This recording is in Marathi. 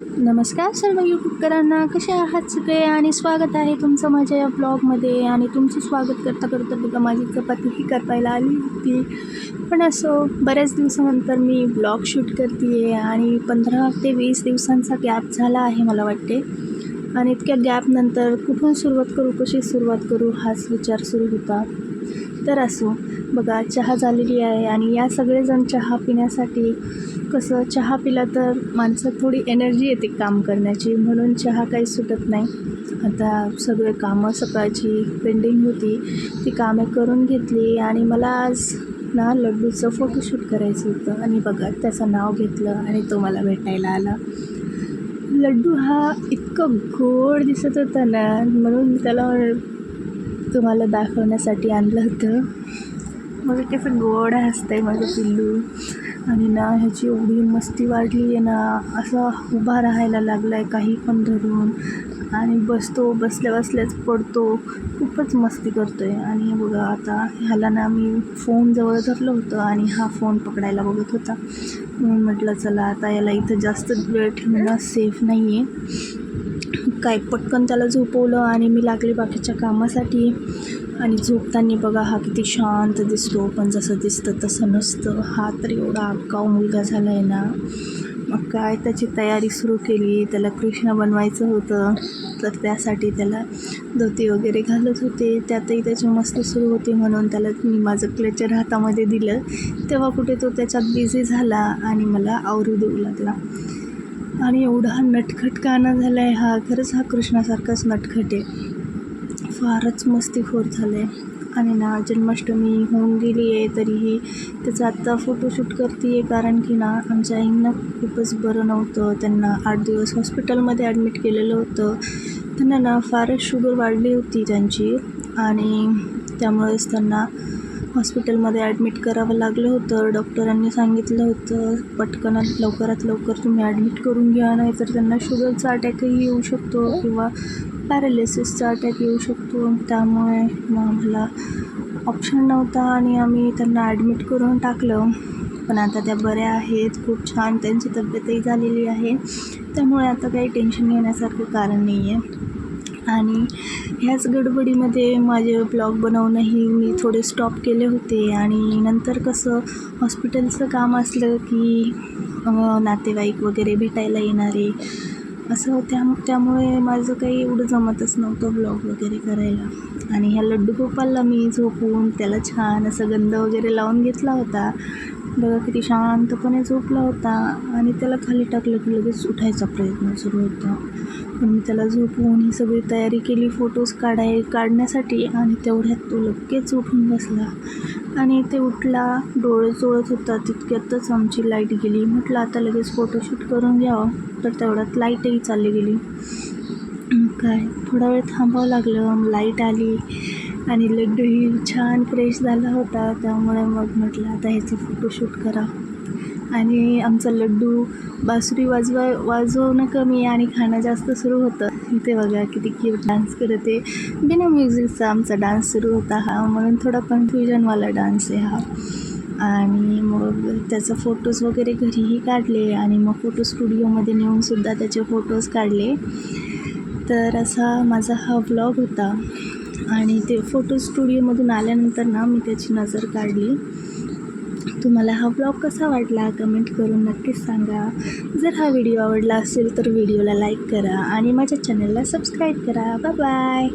नमस्कार सर्व यूट्यूबकरांना कसे आहात सगळे? आणि स्वागत आहे तुमचं माझ्या या ब्लॉगमध्ये आणि तुमचं स्वागत करता करता बघा माझी चपातीही करपायला आली होती. पण असं बऱ्याच दिवसानंतर मी ब्लॉग शूट करते आहे आणि पंधरा ते वीस दिवसांचा गॅप झाला आहे मला वाटते. आणि इतक्या गॅपनंतर कुठून सुरुवात करू कशी सुरुवात करू हाच विचार सुरू होता. तर असो. बघा चहा झालेली आहे आणि या सगळेजण चहा पिण्यासाठी कसं चहा पिला तर माणसात थोडी एनर्जी येते काम करण्याची. म्हणून चहा काही सुटत नाही. आता सगळे कामं सकाळची पेंडिंग होती. ती कामे करून घेतली आणि मला आज ना लड्डूचं फोटोशूट करायचं होतं. आणि बघा त्याचं नाव घेतलं आणि तो मला भेटायला आला. लड्डू हा इतकं गोड दिसत होता ना म्हणून त्याला तुम्हाला दाखवण्यासाठी आणलं होतं. मग कसं गोड हसतंय माझं पिल्लू. आणि ना ह्याची एवढी मस्ती वाढली आहे ना असा उभा राहायला लागला आहे काही पण धरून. आणि बसतो बसल्या बसल्याच पडतो. खूपच मस्ती करतो आहे आणि बघा आता ह्याला ना मी फोन जवळ धरलं होतं आणि हा फोन पकडायला बघत होता. म्हणून म्हटलं चला आता याला इथं जास्त वेळ ठेवणं सेफ नाही आहे काय पटकन त्याला झोपवलं आणि मी लागले बाकीच्या कामासाठी. आणि झोपताना बघा हा किती शांत दिसतो पण जसं दिसतं तसं नसतं. हा तर एवढा आगाऊ मुलगा झाला आहे ना. मग काय त्याची तयारी सुरू केली त्याला कृष्ण बनवायचं होतं. तर त्यासाठी त्याला धोती वगैरे घालत होते. त्यातही त्याची मस्ती सुरू होती म्हणून त्याला मी माझं क्लेचर हातामध्ये दिलं. तेव्हा कुठे तो त्याच्यात बिझी झाला आणि मला आवरू देऊ लागला. आणि एवढा नटखट गाणं झाला आहे हा खरंच हा कृष्णासारखाच नटखट आहे. फारच मस्तीखोर झालं आहे आणि ना जन्माष्टमी होऊन गेली आहे तरीही त्याचा आत्ता फोटोशूट करते आहे कारण की ना आमच्या आईंना खूपच बरं नव्हतं. त्यांना आठ दिवस हॉस्पिटलमध्ये ॲडमिट केलेलं होतं. त्यांना ना फारच शुगर वाढली होती त्यांची. आणि त्यामुळेच त्यांना हॉस्पिटलमध्ये ॲडमिट करावं लागलं होतं. डॉक्टरांनी सांगितलं होतं पटकनात लवकरात लवकर तुम्ही ॲडमिट करून घ्या नाही तर त्यांना शुगरचा अटॅकही येऊ शकतो किंवा पॅरालिसिसचा अटॅक येऊ शकतो. त्यामुळे मग आम्हाला ऑप्शन नव्हता आणि आम्ही त्यांना ॲडमिट करून टाकलं. पण आता त्या बऱ्या आहेत खूप छान त्यांची तब्येतही झालेली आहे. त्यामुळे आता काही टेन्शन घेण्यासारखं कारण नाही आहे. आणि ह्याच गडबडीमध्ये माझे ब्लॉग बनवणंही मी थोडे स्टॉप केले होते. आणि नंतर कसं हॉस्पिटलचं काम असलं की नातेवाईक वगैरे भेटायला येणारे असं त्या त्यामुळे माझं काही एवढं जमतच नव्हतं ब्लॉग वगैरे करायला. आणि ह्या लड्डू गोपालला मी झोपून त्याला छान असं गंध वगैरे लावून घेतला होता. बघा किती शांतपणे झोपला होता आणि त्याला खाली टाकलं की लगेच उठायचा प्रयत्न सुरू होता. मी त्याला झोपवून ही सगळी तयारी केली फोटोज काढाय काढण्यासाठी आणि तेवढ्यात तो लगेच उठून बसला. आणि ते उठला डोळे चोळत होता तितक्यातच आमची लाइट गेली. म्हटलं आता लगेच फोटोशूट करून घ्यावं. तर तेवढ्यात लाईटही चालली गेली. काय थोडा वेळ थांबावं लागलं. लाइट आली आणि लड्डूही छान फ्रेश झाला होता. त्यामुळे मग म्हटलं आता ह्याचं फोटोशूट करा. आणि आमचा लड्डू बासुरी वाजवा वाजवणं कमी आणि खाणं जास्त सुरू होतं. इथे बघा किती क्यूट डान्स करत. आहे बिना म्युझिकचा आमचा डान्स सुरू होता हा. म्हणून थोडा कन्फ्युजनवाला डान्स आहे हा. आणि मग त्याचा फोटोज वगैरे घरीही काढले आणि मग फोटो स्टुडिओमध्ये नेऊनसुद्धा त्याचे फोटोज काढले. तर असा माझा हा ब्लॉग होता. आणि ते फोटो स्टुडिओमधून आल्यानंतर ना मी त्याची नजर काढली. तुम्हाला हा ब्लॉग कसा वाटला कमेंट करून नक्कीच सांगा. जर हा व्हिडिओ आवडला असेल तर व्हिडिओला लाईक करा आणि माझ्या चॅनलला सबस्क्राईब करा. Bye bye